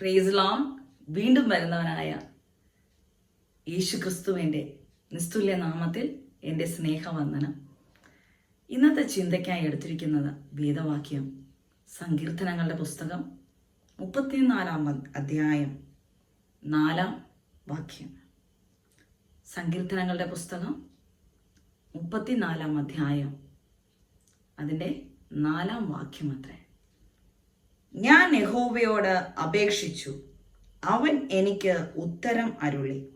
പ്രേസ്ലോൺ വീണ്ടും വരുന്നവനായ യേശു ക്രിസ്തുവിന്റെ നിസ്തുല്യ നാമത്തിൽ എന്റെ സ്നേഹവന്ദനം. ഇന്നത്തെ ചിന്തയ്ക്കായി എടുത്തിരിക്കുന്നത് വേദവാക്യം സങ്കീർത്തനങ്ങളുടെ പുസ്തകം മുപ്പത്തിനാലാം അധ്യായം നാലാം വാക്യം. സങ്കീർത്തനങ്ങളുടെ പുസ്തകം മുപ്പത്തിനാലാം അധ്യായം. അതിന്റെ നാലാം വാക്യം അത്രേ. ഞാൻ യഹോവയോട് അപേക്ഷിച്ചു. അവൻ എനിക്ക് ഉത്തരം അരുളി.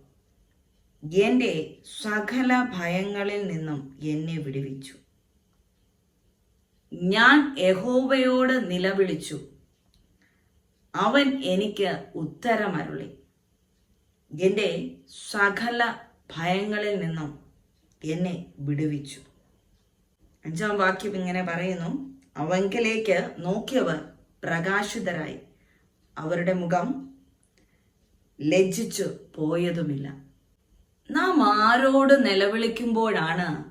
എന്റെ സകല ഭയങ്ങളിൽ നിന്നും എന്നെ വിടുവിച്ചു. ഞാൻ യഹോവയോട് നിലവിളിച്ചു. അവൻ എനിക്ക് ഉത്തരം അരുളി. എന്റെ സകല ഭയങ്ങളിൽ നിന്നും എന്നെ വിടുവിച്ചു. അഞ്ചാം വാക്യം ഇങ്ങനെ പറയുന്നു. അവങ്കിലേക്ക് നോക്കിയവർ പ്രകാശിതരായി. അവരുടെ മുഖം ലജ്ജിച്ചു പോയതുമില്ല. നാം ആരോട് നിലവിളിക്കുമ്പോഴാണ്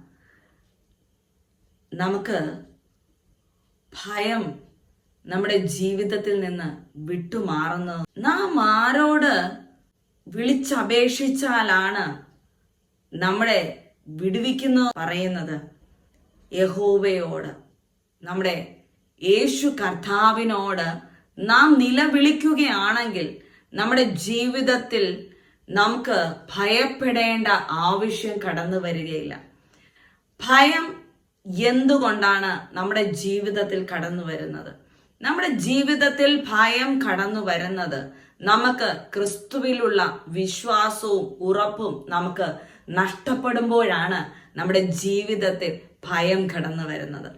നമുക്ക് ഭയം നമ്മുടെ ജീവിതത്തിൽ നിന്ന് വിട്ടുമാറുന്നത്. നാം ആരോട് വിളിച്ചപേക്ഷിച്ചാലാണ് നമ്മളെ വിടുവിക്കുന്നു പറയുന്നത്. യഹോവയോട് നമ്മുടെ യേശു കർത്താവിനോട് നാം നിലവിളിക്കുകയാണെങ്കിൽ നമ്മുടെ ജീവിതത്തിൽ നമുക്ക് ഭയപ്പെടേണ്ട ആവശ്യം കടന്നു വരികയില്ല. ഭയം എന്തുകൊണ്ടാണ് നമ്മുടെ ജീവിതത്തിൽ കടന്നു വരുന്നത്? നമ്മുടെ ജീവിതത്തിൽ ഭയം കടന്നു വരുന്നത് നമുക്ക് ക്രിസ്തുവിലുള്ള വിശ്വാസവും ഉറപ്പും നമുക്ക് നഷ്ടപ്പെടുമ്പോഴാണ് നമ്മുടെ ജീവിതത്തിൽ ഭയം കടന്നു വരുന്നത്.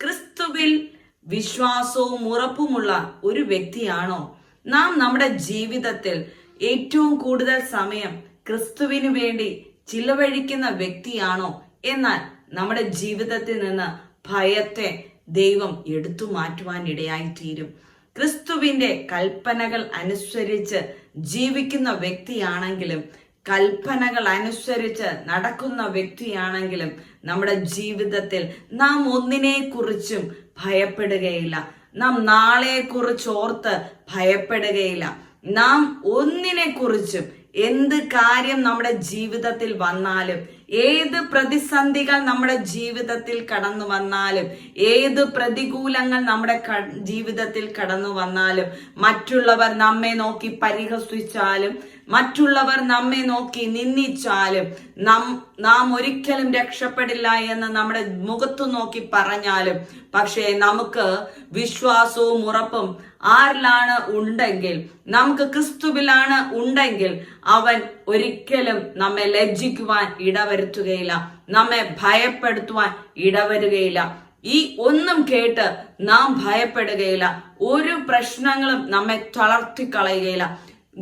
ക്രിസ്തുവിൽ വിശ്വാസവും ഉറപ്പുമുള്ള ഒരു വ്യക്തിയാണോ? നാം നമ്മുടെ ജീവിതത്തിൽ ഏറ്റവും കൂടുതൽ സമയം ക്രിസ്തുവിനു വേണ്ടി ചിലവഴിക്കുന്ന വ്യക്തിയാണോ? എന്നാൽ നമ്മുടെ ജീവിതത്തിൽ നിന്ന് ഭയത്തെ ദൈവം എടുത്തു മാറ്റുവാൻ ഇടയായി തീരും ക്രിസ്തുവിന്റെ കൽപ്പനകൾ അനുസരിച്ച് ജീവിക്കുന്ന വ്യക്തിയാണെങ്കിലും കൽപ്പനകൾ അനുസരിച്ച് നടക്കുന്ന വ്യക്തിയാണെങ്കിലും നമ്മുടെ ജീവിതത്തിൽ നാം ഒന്നിനെ കുറിച്ചും ഭയപ്പെടുകയില്ല. നാം നാളെ കുറിച്ച് ഓർത്ത് ഭയപ്പെടുകയില്ല. നാം ഒന്നിനെ കുറിച്ചും എന്ത് കാര്യം നമ്മുടെ ജീവിതത്തിൽ വന്നാലും ഏത് പ്രതിസന്ധികൾ നമ്മുടെ ജീവിതത്തിൽ കടന്നു വന്നാലും ഏത് പ്രതികൂലങ്ങൾ നമ്മുടെ ജീവിതത്തിൽ കടന്നു വന്നാലും മറ്റുള്ളവർ നമ്മെ നോക്കി പരിഹസിച്ചാലും മറ്റുള്ളവർ നമ്മെ നോക്കി നിന്ദിച്ചാലും നാം നാം ഒരിക്കലും രക്ഷപ്പെടില്ല എന്ന് നമ്മുടെ മുഖത്തു നോക്കി പറഞ്ഞാലും പക്ഷേ നമുക്ക് വിശ്വാസവും ഉറപ്പും ആരിലാണ് ഉണ്ടെങ്കിൽ നമുക്ക് ക്രിസ്തുവിലാണ് ഉണ്ടെങ്കിൽ അവൻ ഒരിക്കലും നമ്മെ ലജ്ജിക്കുവാൻ ഇടവരുത്തുകയില്ല നമ്മെ ഭയപ്പെടുത്തുവാൻ ഇടവരുകയില്ല. ഈ ഒന്നും കേട്ട് നാം ഭയപ്പെടുകയില്ല ഒരു പ്രശ്നങ്ങളും നമ്മെ തളർത്തിക്കളയുകയില്ല.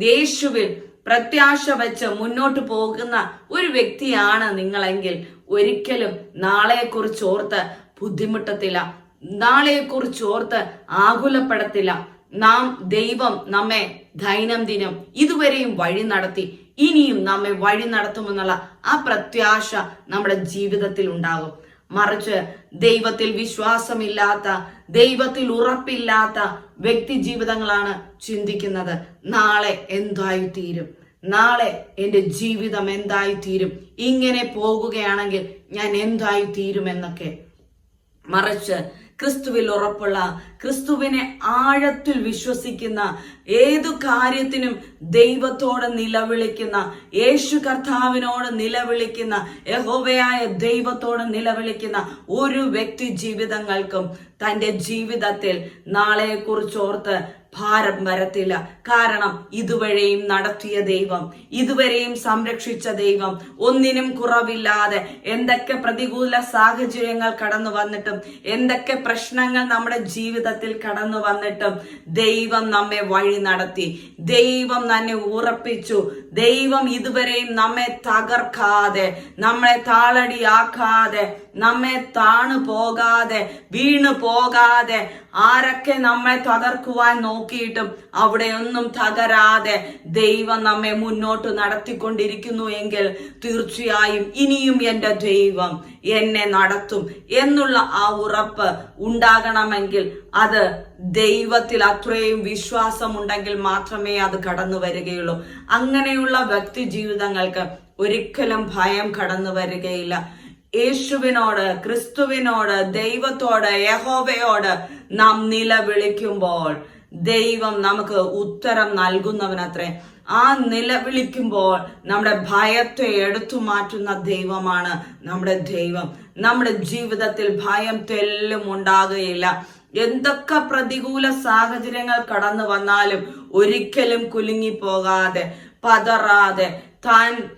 യേശുവിൽ പ്രത്യാശ വെച്ച് മുന്നോട്ട് പോകുന്ന ഒരു വ്യക്തിയാണ് നിങ്ങളെങ്കിൽ ഒരിക്കലും നാളെക്കുറിച്ച് ഓർത്ത് ബുദ്ധിമുട്ടത്തില്ല. നാളെക്കുറിച്ച് ഓർത്ത് ആകുലപ്പെടത്തില്ല. നാം ദൈവം നമ്മെ ദൈനംദിനം ഇതുവരെയും വഴി നടത്തി. ഇനിയും നമ്മെ വഴി നടത്തുമെന്നുള്ള ആ പ്രത്യാശ നമ്മുടെ ജീവിതത്തിൽ ഉണ്ടാകും. മറിച്ച് ദൈവത്തിൽ വിശ്വാസമില്ലാത്ത ദൈവത്തിൽ ഉറപ്പില്ലാത്ത വ്യക്തി ജീവിതങ്ങളാണ് ചിന്തിക്കുന്നത്. നാളെ എന്തായി തീരും നാളെ എന്റെ ജീവിതം എന്തായി തീരും ഇങ്ങനെ പോകുകയാണെങ്കിൽ ഞാൻ എന്തായി തീരുമെന്നൊക്കെ മറിച്ച് ക്രിസ്തുവിൽ ഉറപ്പുള്ള ക്രിസ്തുവിനെ ആഴത്തിൽ വിശ്വസിക്കുന്ന ഏതു കാര്യത്തിനും ദൈവത്തോട് നിലവിളിക്കുന്ന യേശു കർത്താവിനോട് നിലവിളിക്കുന്ന യഹോവയായ ദൈവത്തോട് നിലവിളിക്കുന്ന ഒരു വ്യക്തി ജീവിതങ്ങൾക്കും തന്റെ ജീവിതത്തിൽ നാളെക്കുറിച്ച് ഓർത്ത് ഭാരം വരത്തില്ല. കാരണം ഇതുവരെയും നടത്തിയ ദൈവം ഇതുവരെയും സംരക്ഷിച്ച ദൈവം ഒന്നിനും കുറവില്ലാതെ എന്തൊക്കെ പ്രതികൂല സാഹചര്യങ്ങൾ കടന്നു വന്നിട്ടും എന്തൊക്കെ പ്രശ്നങ്ങൾ നമ്മുടെ ജീവിതത്തിൽ കടന്നു വന്നിട്ടും ദൈവം നമ്മെ വഴി നടത്തി. ദൈവം തന്നെ ഉറപ്പിച്ചു. ദൈവം ഇതുവരെയും നമ്മെ തകർക്കാതെ നമ്മളെ താളടിയാക്കാതെ നമ്മെ താണു പോകാതെ വീണു പോകാതെ ആരൊക്കെ നമ്മെ തകർക്കുവാൻ നോക്കിയിട്ടും അവിടെയൊന്നും തകരാതെ ദൈവം നമ്മെ മുന്നോട്ട് നടത്തിക്കൊണ്ടിരിക്കുന്നു എങ്കിൽ തീർച്ചയായും ഇനിയും എന്റെ ദൈവം എന്നെ നടത്തും എന്നുള്ള ആ ഉറപ്പ് ഉണ്ടാകണമെങ്കിൽ അത് ദൈവത്തിൽ അത്രയും വിശ്വാസമുണ്ടെങ്കിൽ മാത്രമേ അത് കടന്നു വരികയുള്ളൂ. അങ്ങനെയുള്ള വ്യക്തി ജീവിതങ്ങൾക്ക് ഒരിക്കലും ഭയം കടന്നു വരികയില്ല. യേശുവിനോട് ക്രിസ്തുവിനോട് ദൈവത്തോട് യഹോവയോട് നാം നിലവിളിക്കുമ്പോൾ ദൈവം നമുക്ക് ഉത്തരം നൽകുന്നവനത്രേ. ആ നിലവിളിക്കുമ്പോൾ നമ്മുടെ ഭയത്തെ എടുത്തു മാറ്റുന്ന ദൈവമാണ് നമ്മുടെ ദൈവം. നമ്മുടെ ജീവിതത്തിൽ ഭയം തെല്ലും ഉണ്ടാകുകയില്ല. എന്തൊക്കെ പ്രതികൂല സാഹചര്യങ്ങൾ കടന്നു വന്നാലും ഒരിക്കലും കുലുങ്ങി പോകാതെ പതറാതെ താൻ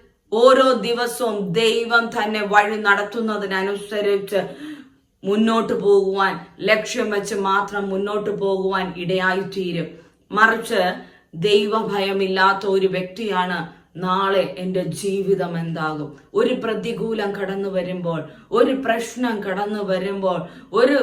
ഓരോ ദിവസവും ദൈവം തന്നെ വഴി നടത്തുന്നതിനനുസരിച്ച് മുന്നോട്ട് പോകുവാൻ ലക്ഷ്യം വെച്ച് മാത്രം മുന്നോട്ട് പോകുവാൻ ഇടയായിത്തീരും. മറിച്ച് ദൈവഭയമില്ലാത്ത ഒരു വ്യക്തിയാണ് നാളെ എന്റെ ജീവിതം എന്താകും. ഒരു പ്രതികൂലം കടന്നു വരുമ്പോൾ ഒരു പ്രശ്നം കടന്നു വരുമ്പോൾ ഒരു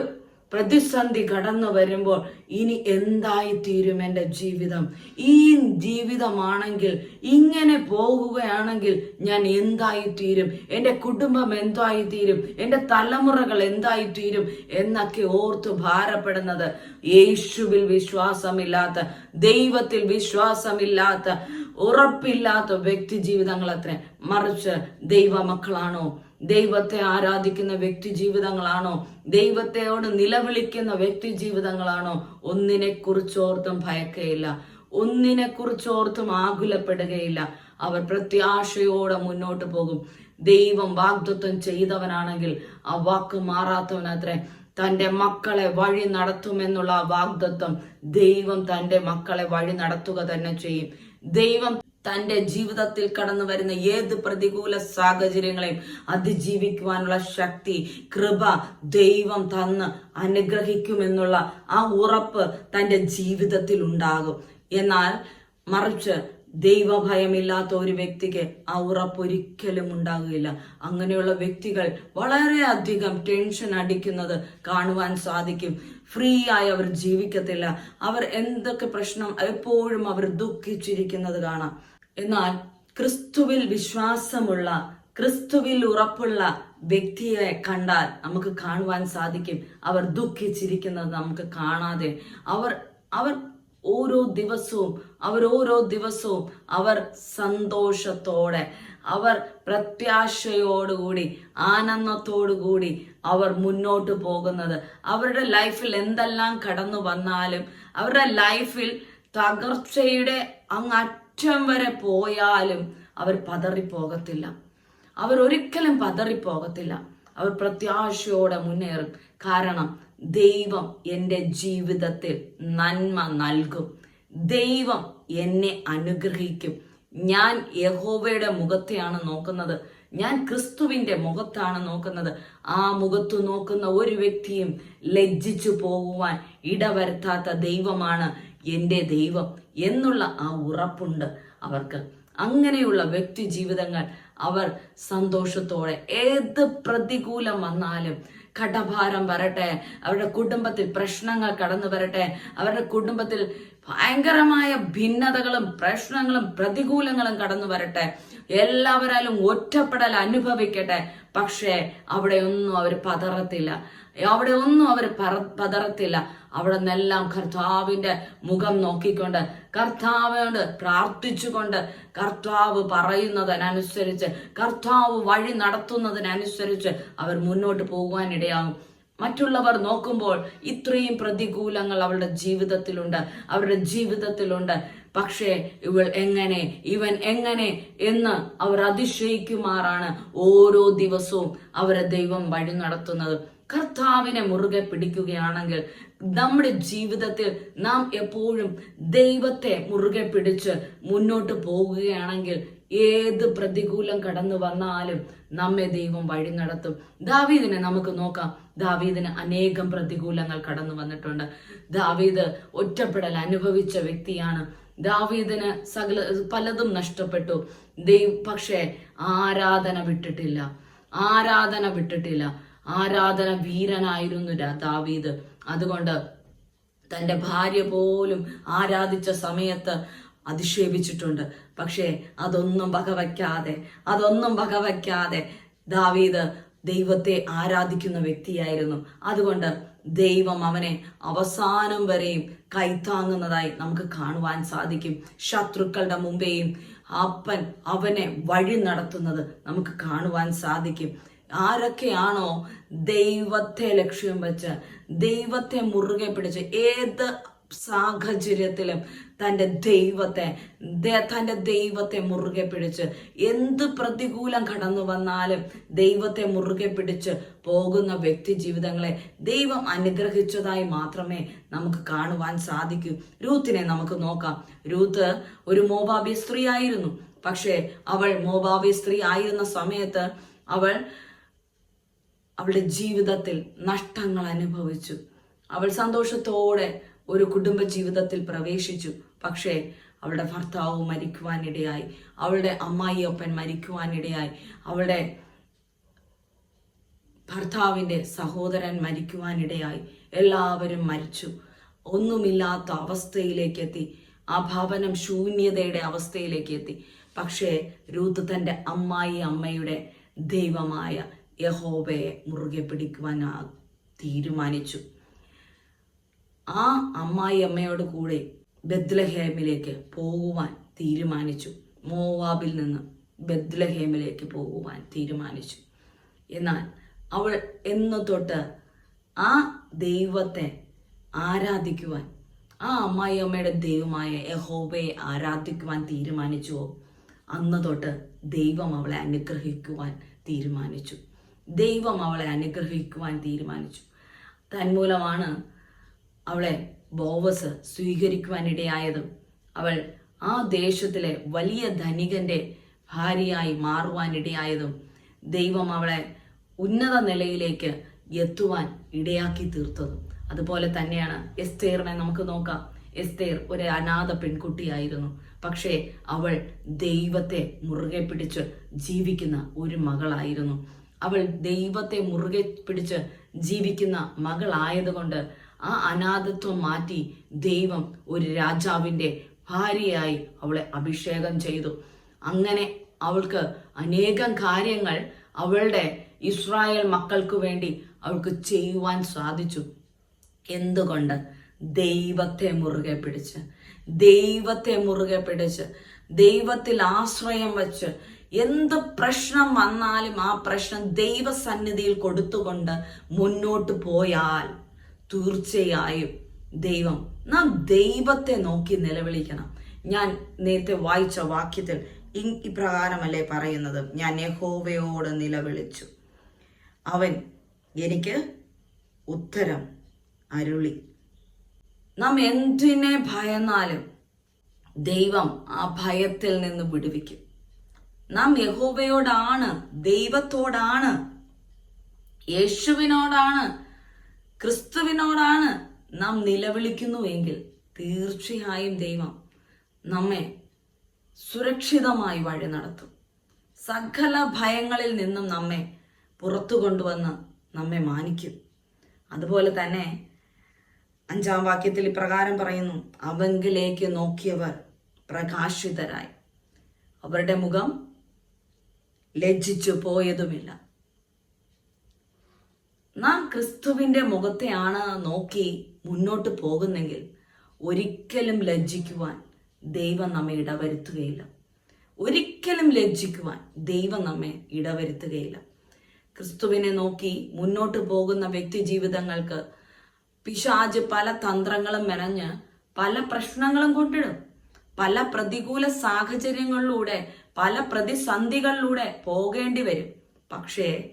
പ്രതിസന്ധി കടന്നു വരുമ്പോൾ ഇനി എന്തായി തീരും എന്റെ ജീവിതം? ഈ ജീവിതമാണെങ്കിൽ ഇങ്ങനെ പോകുകയാണെങ്കിൽ ഞാൻ എന്തായി തീരും എന്റെ കുടുംബം എന്തായി തീരും എന്റെ തലമുറകൾ എന്തായി തീരും എന്നൊക്കെ ഓർത്ത് ഭാരപ്പെടുന്നത് യേശുവിൽ വിശ്വാസമില്ലാത്ത ദൈവത്തിൽ വിശ്വാസമില്ലാത്ത ഉറപ്പില്ലാത്ത വ്യക്തി ജീവിതങ്ങൾ അത്ര. മറിച്ച് ദൈവമക്കളാണോ? ദൈവത്തെ ആരാധിക്കുന്ന വ്യക്തി ജീവിതങ്ങളാണോ? ദൈവത്തെയോട് നിലവിളിക്കുന്ന വ്യക്തി ജീവിതങ്ങളാണോ? ഒന്നിനെ കുറിച്ചോർത്തും ഭയക്കയില്ല. ഒന്നിനെ കുറിച്ചോർത്തും ആകുലപ്പെടുകയില്ല. അവർ പ്രത്യാശയോടെ മുന്നോട്ട് പോകും. ദൈവം വാഗ്ദത്വം ചെയ്തവനാണെങ്കിൽ ആ വാക്ക് മാറാത്തവനത്രേ. തന്റെ മക്കളെ വഴി നടത്തുമെന്നുള്ള വാഗ്ദത്വം ദൈവം തന്റെ മക്കളെ വഴി നടത്തുക തന്നെ ചെയ്യും. ദൈവം തന്റെ ജീവിതത്തിൽ കടന്നു വരുന്ന ഏത് പ്രതികൂല സാഹചര്യങ്ങളെയും അതിജീവിക്കുവാനുള്ള ശക്തി കൃപ ദൈവം തന്ന് അനുഗ്രഹിക്കുമെന്നുള്ള ആ ഉറപ്പ് തന്റെ ജീവിതത്തിൽ ഉണ്ടാകും. എന്നാൽ മറിച്ച് ദൈവഭയമില്ലാത്ത ഒരു വ്യക്തിക്ക് ആ ഉറപ്പ് ഒരിക്കലും ഉണ്ടാകുകയില്ല. അങ്ങനെയുള്ള വ്യക്തികൾ വളരെയധികം ടെൻഷൻ അടിക്കുന്നത് കാണുവാൻ സാധിക്കും. ഫ്രീ ആയി അവർ ജീവിക്കത്തില്ല. അവർ എന്തൊക്കെ പ്രശ്നം എപ്പോഴും അവർ ദുഃഖിച്ചിരിക്കുന്നത് കാണാം. എന്നാൽ ക്രിസ്തുവിൽ വിശ്വാസമുള്ള ക്രിസ്തുവിൽ ഉറപ്പുള്ള വ്യക്തിയെ കണ്ടാൽ നമുക്ക് കാണുവാൻ സാധിക്കും. അവർ ദുഃഖിച്ചിരിക്കുന്നത് നമുക്ക് കാണാതെ. അവർ അവർ ഓരോ ദിവസവും അവർ ഓരോ ദിവസവും അവർ സന്തോഷത്തോടെ അവർ പ്രത്യാശയോടുകൂടി ആനന്ദത്തോടുകൂടി അവർ മുന്നോട്ട് പോകുന്നത്. അവരുടെ ലൈഫിൽ എന്തെല്ലാം കടന്നു വന്നാലും അവരുടെ ലൈഫിൽ തകർച്ചയുടെ അങ്ങ് അറ്റം വരെ പോയാലും അവർ പതറിപ്പോകത്തില്ല. അവർ ഒരിക്കലും പതറിപ്പോകത്തില്ല. അവർ പ്രത്യാശയോടെ മുന്നേറും. കാരണം ദൈവം എന്റെ ജീവിതത്തിൽ നന്മ നൽകും. ദൈവം എന്നെ അനുഗ്രഹിക്കും. ഞാൻ യഹോവയുടെ മുഖത്തെയാണ് നോക്കുന്നത്. ഞാൻ ക്രിസ്തുവിന്റെ മുഖത്താണ് നോക്കുന്നത്. ആ മുഖത്തു നോക്കുന്ന ഒരു വ്യക്തിയും ലജ്ജിച്ചു പോകുവാൻ ഇടവരുത്താത്ത ദൈവമാണ് എന്റെ ദൈവം. എന്നുള്ള ആ ഉറപ്പുണ്ട് അവർക്ക്. അങ്ങനെയുള്ള വ്യക്തി ജീവിതങ്ങൾ അവർ സന്തോഷത്തോടെ ഏത് പ്രതികൂലം വന്നാലും കടഭാരം വരട്ടെ അവരുടെ കുടുംബത്തിൽ പ്രശ്നങ്ങൾ കടന്നു വരട്ടെ അവരുടെ കുടുംബത്തിൽ ഭയങ്കരമായ ഭിന്നതകളും പ്രശ്നങ്ങളും പ്രതികൂലങ്ങളും കടന്നു വരട്ടെ എല്ലാവരാലും ഒറ്റപ്പെടൽ അനുഭവിക്കട്ടെ പക്ഷേ അവിടെ ഒന്നും അവർ പതറത്തില്ല. അവിടെ ഒന്നും അവർ പതറത്തില്ല. അവിടെ നിന്നെല്ലാം കർത്താവിന്റെ മുഖം നോക്കിക്കൊണ്ട് കർത്താവിനോട് പ്രാർത്ഥിച്ചുകൊണ്ട് കർത്താവ് പറയുന്നതിനനുസരിച്ച് കർത്താവ് വഴി നടത്തുന്നതിനനുസരിച്ച് അവർ മുന്നോട്ട് പോകുവാനിടയാകും. മറ്റുള്ളവർ നോക്കുമ്പോൾ ഇത്രയും പ്രതികൂലങ്ങൾ അവരുടെ ജീവിതത്തിലുണ്ട്. അവരുടെ ജീവിതത്തിലുണ്ട്. പക്ഷേ ഇവൾ എങ്ങനെ ഇവൻ എങ്ങനെ എന്ന് അവർ അതിശയിക്കുമാറാണ് ഓരോ ദിവസവും അവരെ ദൈവം വഴി നടത്തുന്നത്. കർത്താവിനെ മുറുകെ പിടിക്കുകയാണെങ്കിൽ നമ്മുടെ ജീവിതത്തിൽ നാം എപ്പോഴും ദൈവത്തെ മുറുകെ പിടിച്ച് മുന്നോട്ട് പോകുകയാണെങ്കിൽ ഏത് പ്രതികൂലം കടന്നു വന്നാലും നമ്മെ ദൈവം വഴി നടത്തും. ദാവീദിനെ നമുക്ക് നോക്കാം. ദാവീദിന് അനേകം പ്രതികൂലങ്ങൾ കടന്നു വന്നിട്ടുണ്ട്. ദാവീദ് ഒറ്റപ്പെടൽ അനുഭവിച്ച വ്യക്തിയാണ്. ദാവീദിന് സകല പലതും നഷ്ടപ്പെട്ടു. ദൈവ പക്ഷേ ആരാധന വിട്ടിട്ടില്ല. ആരാധന വിട്ടിട്ടില്ല. ആരാധന വീരനായിരുന്നു ദാവീദ്. അതുകൊണ്ട് തന്റെ ഭാര്യ പോലും ആരാധിച്ച സമയത്ത് അധിക്ഷേപിച്ചിട്ടുണ്ട് പക്ഷേ അതൊന്നും വകവയ്ക്കാതെ അതൊന്നും വകവയ്ക്കാതെ ദാവീദ് ദൈവത്തെ ആരാധിക്കുന്ന വ്യക്തിയായിരുന്നു. അതുകൊണ്ട് ദൈവം അവനെ അവസാനം വരെയും കൈത്താങ്ങുന്നതായി നമുക്ക് കാണുവാൻ സാധിക്കും. ശത്രുക്കളുടെ മുമ്പേയും അപ്പൻ അവനെ വഴി നടത്തുന്നത് നമുക്ക് കാണുവാൻ സാധിക്കും. ആരൊക്കെയാണോ ദൈവത്തെ ലക്ഷ്യം വെച്ച് ദൈവത്തെ മുറുകെ പിടിച്ച് ഏത് സാഹചര്യത്തിലും തന്റെ ദൈവത്തെ തന്റെ ദൈവത്തെ മുറുകെ പിടിച്ച് എന്ത് പ്രതികൂലം കടന്നു വന്നാലും ദൈവത്തെ മുറുകെ പിടിച്ച് പോകുന്ന വ്യക്തി ജീവിതങ്ങളെ ദൈവം അനുഗ്രഹിച്ചതായി മാത്രമേ നമുക്ക് കാണുവാൻ സാധിക്കൂ. രൂത്തിനെ നമുക്ക് നോക്കാം. രൂത്ത് ഒരു മോബാബി സ്ത്രീ ആയിരുന്നു പക്ഷേ അവൾ മോബാബി സ്ത്രീ ആയിരുന്ന സമയത്ത് അവൾ അവളുടെ ജീവിതത്തിൽ നഷ്ടങ്ങൾ അനുഭവിച്ചു. അവൾ സന്തോഷത്തോടെ ഒരു കുടുംബ ജീവിതത്തിൽ പ്രവേശിച്ചു. പക്ഷേ അവളുടെ ഭർത്താവ് മരിക്കുവാനിടയായി. അവളുടെ അമ്മായിയൊപ്പൻ മരിക്കുവാനിടയായി. അവളുടെ ഭർത്താവിന്റെ സഹോദരൻ മരിക്കുവാനിടയായി. എല്ലാവരും മരിച്ചു. ഒന്നുമില്ലാത്ത അവസ്ഥയിലേക്ക് എത്തി ആ ഭവനം ശൂന്യതയുടെ അവസ്ഥയിലേക്ക് എത്തി പക്ഷേ രൂത്ത് തന്റെ അമ്മായി അമ്മയുടെ ദൈവമായ യഹോബയെ മുറുകെ പിടിക്കുവാൻ തീരുമാനിച്ചു. ആ അമ്മായി അമ്മയോട് കൂടെ ബദ്ലഹേമിലേക്ക് പോകുവാൻ തീരുമാനിച്ചു. മോവാബിൽ നിന്ന് ബദ്ലഹേമിലേക്ക് പോകുവാൻ തീരുമാനിച്ചു. എന്നാൽ അവൾ എന്നു തൊട്ട് ആ ദൈവത്തെ ആരാധിക്കുവാൻ ആ അമ്മായി അമ്മയുടെ ദൈവമായ യഹോബയെ ആരാധിക്കുവാൻ തീരുമാനിച്ചുവോ അന്ന് തൊട്ട് ദൈവം അവളെ അനുഗ്രഹിക്കുവാൻ തീരുമാനിച്ചു. ദൈവം അവളെ അനുഗ്രഹിക്കുവാൻ തീരുമാനിച്ചു. തന്മൂലമാണ് അവളെ ബോവസ് സ്വീകരിക്കുവാനിടയായതും. അവൾ ആ ദേശത്തിലെ വലിയ ധനികന്റെ ഭാര്യയായി മാറുവാനിടയായതും ദൈവം അവളെ ഉന്നത നിലയിലേക്ക് എത്തുവാൻ ഇടയാക്കി തീർത്തതും. അതുപോലെ തന്നെയാണ് എസ്തേറിനെ നമുക്ക് നോക്കാം. എസ്തേർ ഒരു അനാഥ പെൺകുട്ടിയായിരുന്നു. പക്ഷേ അവൾ ദൈവത്തെ മുറുകെ പിടിച്ച് ജീവിക്കുന്ന ഒരു മകളായിരുന്നു. അവൾ ദൈവത്തെ മുറുകെ പിടിച്ച് ജീവിക്കുന്ന മകളായതുകൊണ്ട് ആ അനാഥത്വം മാറ്റി ദൈവം ഒരു രാജാവിന്റെ ഭാര്യയായി അവളെ അഭിഷേകം ചെയ്തു. അങ്ങനെ അവൾക്ക് അനേകം കാര്യങ്ങൾ അവളുടെ ഇസ്രായേൽ മക്കൾക്ക് വേണ്ടി അവൾക്ക് ചെയ്യുവാൻ സാധിച്ചു. എന്തുകൊണ്ട്? ദൈവത്തെ മുറുകെ പിടിച്ച് ദൈവത്തെ മുറുകെ പിടിച്ച് ദൈവത്തിൽ ആശ്രയം വച്ച് എന്ത് പ്രശ്നം വന്നാലും ആ പ്രശ്നം ദൈവസന്നിധിയിൽ കൊടുത്തുകൊണ്ട് മുന്നോട്ട് പോയാൽ തീർച്ചയായും ദൈവം നാം ദൈവത്തെ നോക്കി നിലവിളിക്കണം. ഞാൻ നേരത്തെ വായിച്ച വാക്യത്തിൽ ഇപ്രകാരമല്ലേ പറയുന്നത്? ഞാൻ യഹോവയോട് നിലവിളിച്ചു. അവൻ എനിക്ക് ഉത്തരം അരുളി. നാം എന്തിനെ ഭയന്നാലും ദൈവം ആ ഭയത്തിൽ നിന്ന് വിടുവിക്കും. നാം യഹോവയോടാണ് ദൈവത്തോടാണ് യേശുവിനോടാണ് ക്രിസ്തുവിനോടാണ് നാം നിലവിളിക്കുന്നുവെങ്കിൽ തീർച്ചയായും ദൈവം നമ്മെ സുരക്ഷിതമായി വഴി നടത്തും. സകല ഭയങ്ങളിൽ നിന്നും നമ്മെ പുറത്തു കൊണ്ടുവന്ന് നമ്മെ മാനിക്കും. അതുപോലെ തന്നെ അഞ്ചാം വാക്യത്തിൽ ഇപ്രകാരം പറയുന്നു അവങ്കിലേക്ക് നോക്കിയവർ പ്രകാശിതരായി. അവരുടെ മുഖം ലജ്ജിച്ചു പോയതുമില്ല. നാം ക്രിസ്തുവിന്റെ മുഖത്തെയാണ് നോക്കി മുന്നോട്ട് പോകുന്നെങ്കിൽ ഒരിക്കലും ലജ്ജിക്കുവാൻ ദൈവം നമ്മെ ഇടവരുത്തുകയില്ല. ഒരിക്കലും ലജ്ജിക്കുവാൻ ദൈവം നമ്മെ ഇടവരുത്തുകയില്ല. ക്രിസ്തുവിനെ നോക്കി മുന്നോട്ട് പോകുന്ന വ്യക്തി ജീവിതങ്ങൾക്ക് പിശാജ് പല തന്ത്രങ്ങളും മെനഞ്ഞ് പല പ്രശ്നങ്ങളും കൊണ്ടിടും. പല പ്രതികൂല സാഹചര്യങ്ങളിലൂടെ പല പ്രതിസന്ധികളിലൂടെ പോകേണ്ടി വരും. പക്ഷേ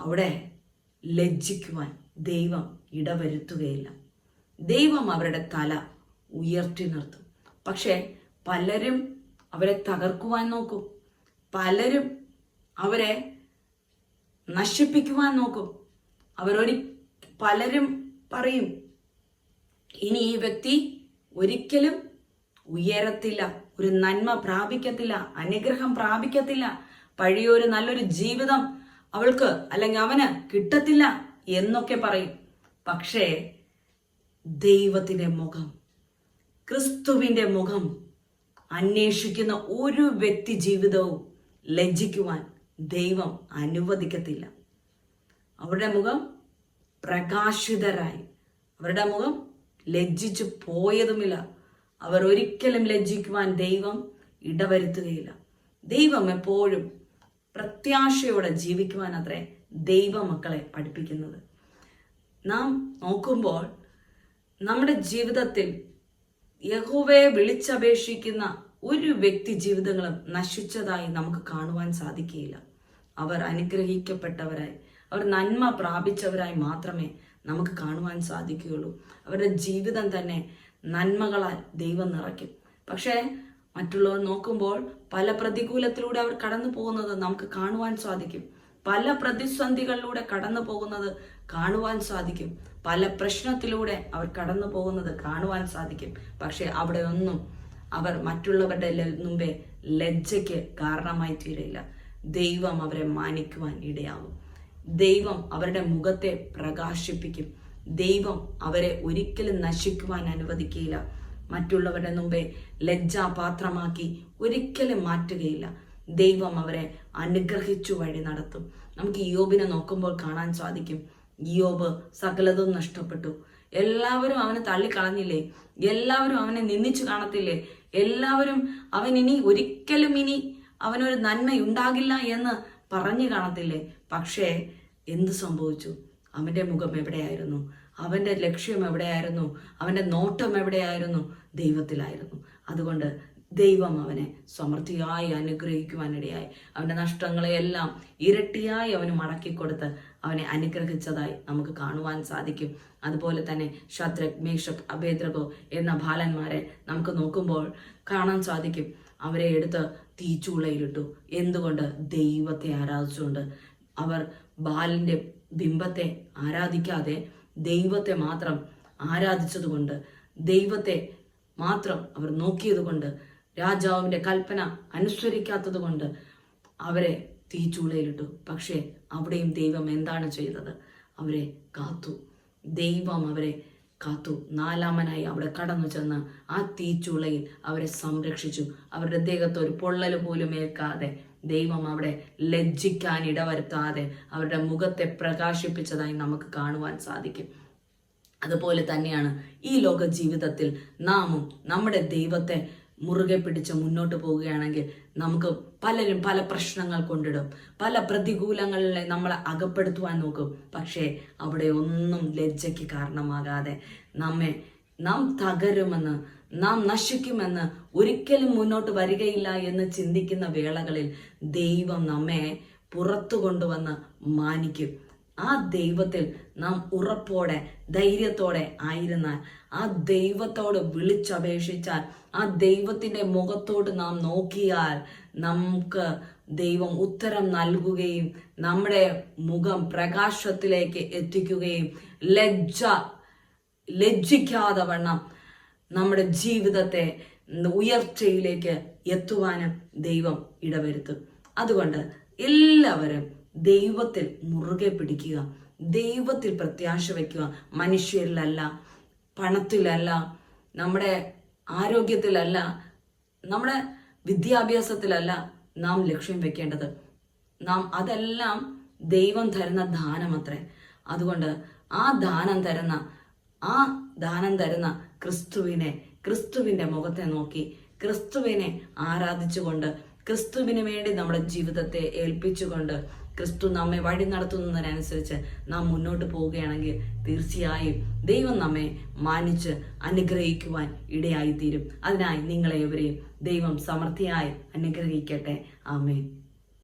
അവിടെ ലജ്ജിക്കുവാൻ ദൈവം ഇടവരുത്തുകയില്ല. ദൈവം അവരുടെ തല ഉയർത്തി നിർത്തും. പക്ഷേ പലരും അവരെ തകർക്കുവാൻ നോക്കും. പലരും അവരെ നശിപ്പിക്കുവാൻ നോക്കും. അവരോട് പലരും പറയും ഇനി ഈ വ്യക്തി ഒരിക്കലും ഉയരത്തില്ല ഒരു നന്മ പ്രാപിക്കത്തില്ല അനുഗ്രഹം പ്രാപിക്കത്തില്ല. പഴയൊരു നല്ലൊരു ജീവിതം അവൾക്ക് അല്ലെങ്കിൽ അവന് കിട്ടത്തില്ല എന്നൊക്കെ പറയും. പക്ഷേ ദൈവത്തിന്റെ മുഖം ക്രിസ്തുവിന്റെ മുഖം അന്വേഷിക്കുന്ന ഒരു വ്യക്തി ജീവിതവും ലജ്ജിക്കുവാൻ ദൈവം അനുവദിക്കത്തില്ല. അവരുടെ മുഖം പ്രകാശിതരായി. അവരുടെ മുഖം ലജ്ജിച്ചു പോയതുമില്ല. അവർ ഒരിക്കലും ലജ്ജിക്കുവാൻ ദൈവം ഇടവരുത്തുകയില്ല. ദൈവം എപ്പോഴും പ്രത്യാശയോടെ ജീവിക്കുവാൻ അത്രേ ദൈവമക്കളെ പഠിപ്പിക്കുന്നത്. നാം നോക്കുമ്പോൾ നമ്മുടെ ജീവിതത്തിൽ യഹോവയെ വിളിച്ചപേക്ഷിക്കുന്ന ഒരു വ്യക്തി ജീവിതങ്ങളും നശിച്ചതായി നമുക്ക് കാണുവാൻ സാധിക്കുകയില്ല. അവർ അനുഗ്രഹിക്കപ്പെട്ടവരായി അവർ നന്മ പ്രാപിച്ചവരായി മാത്രമേ നമുക്ക് കാണുവാൻ സാധിക്കുകയുള്ളൂ. അവരുടെ ജീവിതം തന്നെ നന്മകളാൽ ദൈവം നിറയ്ക്കും. പക്ഷേ മറ്റുള്ളവർ നോക്കുമ്പോൾ പല പ്രതികൂലത്തിലൂടെ അവർ കടന്നു പോകുന്നത് നമുക്ക് കാണുവാൻ സാധിക്കും. പല പ്രതിസന്ധികളിലൂടെ കടന്നു പോകുന്നത് കാണുവാൻ സാധിക്കും. പല പ്രശ്നത്തിലൂടെ അവർ കടന്നു പോകുന്നത് കാണുവാൻ സാധിക്കും. പക്ഷെ അവിടെ ഒന്നും അവർ മറ്റുള്ളവരുടെ മുമ്പേ ലജ്ജയ്ക്ക് കാരണമായി തീരില്ല ദൈവം അവരെ മാനിക്കുവാൻ ഇടയാകും. ദൈവം അവരുടെ മുഖത്തെ പ്രകാശിപ്പിക്കും. ദൈവം അവരെ ഒരിക്കലും നശിക്കുവാൻ അനുവദിക്കുകയില്ല. മറ്റുള്ളവരുടെ മുമ്പേ ലജ്ജാപാത്രമാക്കി ഒരിക്കലും മാറ്റുകയില്ല. ദൈവം അവരെ അനുഗ്രഹിച്ചു വഴി നടത്തും. നമുക്ക് യോബിനെ നോക്കുമ്പോൾ കാണാൻ സാധിക്കും. യോബ് സകലതും നഷ്ടപ്പെട്ടു. എല്ലാവരും അവനെ തള്ളിക്കളഞ്ഞില്ലേ? എല്ലാവരും അവനെ നിന്ദിച്ചു കാണത്തില്ലേ? എല്ലാവരും അവൻ ഇനി ഒരിക്കലും ഇനി അവനൊരു നന്മയുണ്ടാകില്ല എന്ന് പറഞ്ഞു കാണത്തില്ലേ? പക്ഷേ എന്ത് സംഭവിച്ചു? അവന്റെ മുഖം എവിടെയായിരുന്നു? അവന്റെ ലക്ഷ്യം എവിടെയായിരുന്നു? അവന്റെ നോട്ടം എവിടെയായിരുന്നു? ദൈവത്തിലായിരുന്നു. അതുകൊണ്ട് ദൈവം അവനെ സമൃദ്ധിയായി അനുഗ്രഹിക്കുവാനിടയായി. അവന്റെ നഷ്ടങ്ങളെയെല്ലാം ഇരട്ടിയായി അവന് മടക്കിക്കൊടുത്ത് അവനെ അനുഗ്രഹിച്ചതായി നമുക്ക് കാണുവാൻ സാധിക്കും. അതുപോലെ തന്നെ ശത്രക് മേഷക് അഭേദ്രകോ എന്ന ബാലന്മാരെ നമുക്ക് നോക്കുമ്പോൾ കാണാൻ സാധിക്കും. അവരെ എടുത്ത് തീച്ചൂളയിലിട്ടു. എന്തുകൊണ്ട്? ദൈവത്തെ ആരാധിച്ചുകൊണ്ട്. അവർ ബാലിന്റെ ബിംബത്തെ ആരാധിക്കാതെ ദൈവത്തെ മാത്രം ആരാധിച്ചതുകൊണ്ട് ദൈവത്തെ മാത്രം അവർ നോക്കിയതുകൊണ്ട് രാജാവിന്റെ കൽപ്പന അനുസരിക്കാത്തത് കൊണ്ട് അവരെ തീച്ചൂളയിലിട്ടു. പക്ഷേ അവിടെയും ദൈവം എന്താണ് ചെയ്തത്? അവരെ കാത്തു. ദൈവം അവരെ കാത്തു. നാലാമനായി അവിടെ കടന്നു ചെന്ന് ആ തീച്ചുളയിൽ അവരെ സംരക്ഷിച്ചു. അവരുടെ ദേഹത്ത് ഒരു പൊള്ളൽ പോലും ഏൽക്കാതെ ദൈവം അവിടെ ലജ്ജിക്കാൻ ഇടവരുത്താതെ അവരുടെ മുഖത്തെ പ്രകാശിപ്പിച്ചതായി നമുക്ക് കാണുവാൻ സാധിക്കും. അതുപോലെ തന്നെയാണ് ഈ ലോക ജീവിതത്തിൽ നാമും നമ്മുടെ ദൈവത്തെ മുറുകെ പിടിച്ച് മുന്നോട്ട് പോവുകയാണെങ്കിൽ നമുക്ക് പലരും പല പ്രശ്നങ്ങൾ കൊണ്ടിടും. പല പ്രതികൂലങ്ങളിലെ നമ്മളെ അകപ്പെടുത്തുവാൻ നോക്കും. പക്ഷേ അവിടെ ഒന്നും ലജ്ജയ്ക്ക് കാരണമാകാതെ നമ്മെ നാം തകരുമെന്ന് നാം നശിക്കുമെന്ന് ഒരിക്കലും മുന്നോട്ട് വരികയില്ല എന്ന് ചിന്തിക്കുന്ന വേളകളിൽ ദൈവം നമ്മെ പുറത്തു കൊണ്ടുവന്ന് മാനിക്കും. ആ ദൈവത്തിൽ നാം ഉറപ്പോടെ ധൈര്യത്തോടെ ആയിരുന്നാൽ ആ ദൈവത്തോട് വിളിച്ചപേക്ഷിച്ചാൽ ആ ദൈവത്തിന്റെ മുഖത്തോട് നാം നോക്കിയാൽ നമുക്ക് ദൈവം ഉത്തരം നൽകുകയും നമ്മുടെ മുഖം പ്രകാശത്തിലേക്ക് എത്തിക്കുകയും ലജ്ജ ലജ്ജിക്കാതെ വണ്ണം നമ്മുടെ ജീവിതത്തെ ഉയർച്ചയിലേക്ക് എത്തുവാനും ദൈവം ഇടവരുത്തും. അതുകൊണ്ട് എല്ലാവരും ദൈവത്തിൽ മുറുകെ പിടിക്കുക ദൈവത്തിൽ പ്രത്യാശ വയ്ക്കുക. മനുഷ്യരിലല്ല പണത്തിലല്ല നമ്മുടെ ആരോഗ്യത്തിലല്ല നമ്മുടെ വിദ്യാഭ്യാസത്തിലല്ല നാം ലക്ഷ്യം വെക്കേണ്ടത്. നാം അതെല്ലാം ദൈവം തരുന്ന ദാനമത്രേ അതുകൊണ്ട് ആ ദാനം തരുന്ന ആ ദാനം തരുന്ന ക്രിസ്തുവിനെ ക്രിസ്തുവിന്റെ മുഖത്തെ നോക്കി ക്രിസ്തുവിനെ ആരാധിച്ചുകൊണ്ട് ക്രിസ്തുവിന് വേണ്ടി നമ്മുടെ ജീവിതത്തെ ഏൽപ്പിച്ചുകൊണ്ട് ക്രിസ്തു നമ്മെ വഴി നടത്തുന്നതിനനുസരിച്ച് നാം മുന്നോട്ട് പോവുകയാണെങ്കിൽ തീർച്ചയായും ദൈവം നമ്മെ മാനിച്ച് അനുഗ്രഹിക്കുവാൻ ഇടയായിത്തീരും. അതിനായി നിങ്ങളെ ദൈവം സമൃദ്ധിയായി അനുഗ്രഹിക്കട്ടെ. ആമേൻ.